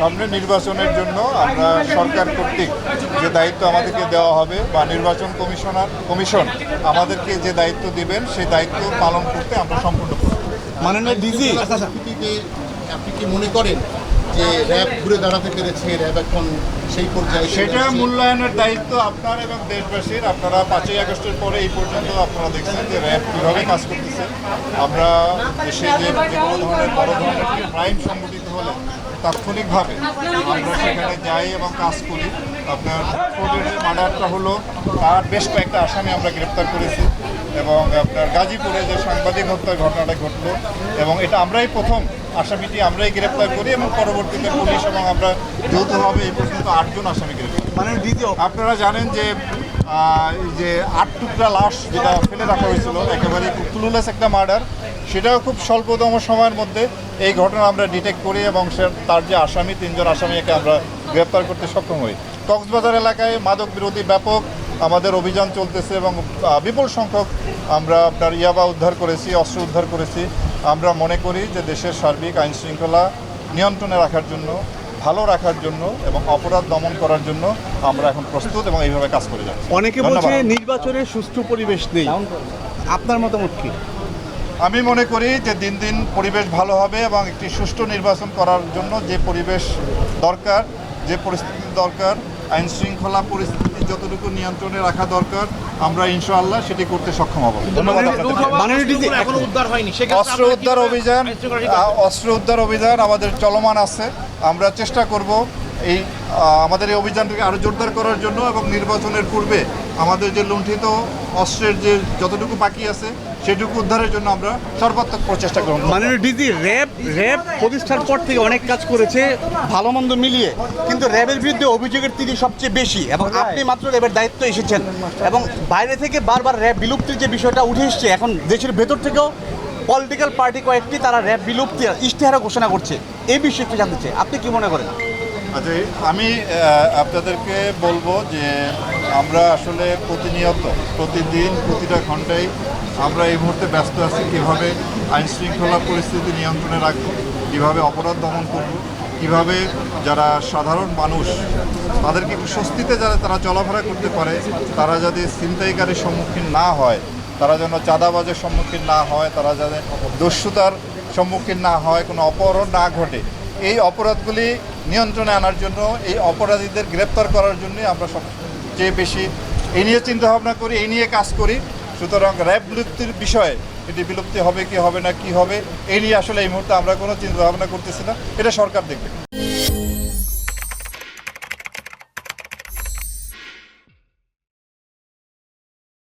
সামনে নির্বাচনের জন্য আমরা সরকার কর্তৃক যে দায়িত্ব আমাদেরকে দেওয়া হবে বা নির্বাচন কমিশনার কমিশন আমাদেরকে যে দায়িত্ব দিবেন সেই দায়িত্ব পালন করতে আমরা সম্পূর্ণ করব। মাননীয় ডিজি। আপনি কি মনে করেন যে র্যাব ঘুরে দাঁড়াতে পেরেছে র্যাব এখন সেই পর্যায়ে সেটা মূল্যায়নের দায়িত্ব আপনার এবং দেশবাসীর। আপনারা পাঁচই আগস্টের পরে এই পর্যন্ত আপনারা দেখছেন যে র্যাব কীভাবে কাজ করতেছে। আমরা দেশে যে কোনো ধরনের বড় ধরনের ক্রাইম সংগঠিত হলে তাৎক্ষণিকভাবে আমরা সেখানে যাই এবং কাজ করি আপনার মার্ডারটা হলো তার বেশ কয়েকটা আসামি আমরা গ্রেপ্তার করেছি এবং আপনার গাজীপুরে যে সাংবাদিক হত্যার ঘটনাটা ঘটলো এবং এটা আমরাই প্রথম আসামিটি আমরাই গ্রেপ্তার করি এবং পরবর্তীতে পুলিশ এবং আমরা যৌথভাবে এই পর্যন্ত আটজন আসামি গ্রেপ্তার। মাননীয় ডিজি আপনারা জানেন যে এই যে আট টুকরা লাশ যেটা ফেলে রাখা হয়েছিল একেবারে খুব ক্লুলেস একটা মার্ডার সেটাও খুব স্বল্পতম সময়ের মধ্যে এই ঘটনা আমরা ডিটেক্ট করি এবং তার যে আসামি, তিনজন আসামিকে আমরা গ্রেপ্তার করতে সক্ষম হই। কক্সবাজার এলাকায় মাদক বিরোধী ব্যাপক আমাদের অভিযান চলতেছে এবং বিপুল সংখ্যক আমরা আপনার ইয়াবা উদ্ধার করেছি, অস্ত্র উদ্ধার করেছি। আমরা মনে করি যে দেশের সার্বিক আইন শৃঙ্খলা নিয়ন্ত্রণে রাখার জন্য ভালো রাখার জন্য এবং অপরাধ দমন করার জন্য আমরা এখন প্রস্তুত এবং এইভাবে কাজ করে যাচ্ছি। অনেকে। বলছে নির্বাচনের সুষ্ঠু পরিবেশ নেই। আপনার মতামত কি? আমি মনে করি যে দিন দিন পরিবেশ ভালো হবে এবং একটি সুষ্ঠু নির্বাচন করার জন্য যে পরিবেশ দরকার যে পরিস্থিতি দরকার আইন শৃঙ্খলা পরিস্থিতি যতটুকু নিয়ন্ত্রণে রাখা দরকার আমরা ইনশাআল্লাহ সেটি করতে সক্ষম হব। অস্ত্র উদ্ধার অভিযান অস্ত্র উদ্ধার অভিযান আমাদের চলমান আছে। আমরা চেষ্টা করব এই আমাদের এই অভিযানটাকে আরও জোরদার করার জন্য এবং নির্বাচনের পূর্বে আমাদের যে লুণ্ঠিত অস্ত্রের যে যতটুকু বাকি আছে সেটুকু উদ্ধারের জন্য আমরা সর্বাত্মক প্রচেষ্টা গ্রহণ করব। মাননীয় ডিজি র্যাব র্যাব প্রতিষ্ঠার পর থেকে অনেক কাজ করেছে ভালো মন্দ মিলিয়ে। কিন্তু র্যাবের বিরুদ্ধে অভিযোগের তিনি সবচেয়ে বেশি এবং আপনি মাত্র র্যাবের দায়িত্ব এসেছেন। এবং বাইরে থেকে বারবার র্যাব বিলুপ্তির যে বিষয়টা উঠে এসছে এখন দেশের ভেতর থেকেও পলিটিক্যাল পার্টি কয়েকটি তারা র্যাব বিলুপ্তি ইশতেহারা ঘোষণা করছে। এই বিষয়ে একটু জানতে চাই। আপনি কি মনে করেন? আচ্ছা আমি আপনাদেরকে বলব যে আমরা আসলে প্রতিনিয়ত, প্রতিদিন প্রতিটা ঘন্টায় আমরা এই মুহূর্তে ব্যস্ত আছি কীভাবে আইন শৃঙ্খলা পরিস্থিতি নিয়ন্ত্রণে রাখব, কীভাবে অপরাধ দমন করব, কীভাবে যারা সাধারণ মানুষ তাদেরকে একটু স্বস্তিতে যারা তারা চলাফেরা করতে পারে, তারা যদি ছিনতাইকারীর সম্মুখীন না হয়, তারা যেন চাঁদাবাজের সম্মুখীন না হয়, তারা যেন দস্যুতার সম্মুখীন না হয়, কোনো অপহরণ না ঘটে, এই অপরাধগুলি নিয়ন্ত্রণে আনার জন্য, এই অপরাধীদের গ্রেপ্তার করার জন্যই আমরা সবচেয়ে বেশি। এই নিয়ে চিন্তা ভাবনা করি এই নিয়ে কাজ করি। সুতরাং র্যাব বিলুপ্তির বিষয়ে এটি বিলুপ্তি হবে কি হবে না, কি হবে এই নিয়ে আসলে এই মুহূর্তে আমরা কোনো চিন্তাভাবনা করতেছি না। এটা সরকার দেখবে।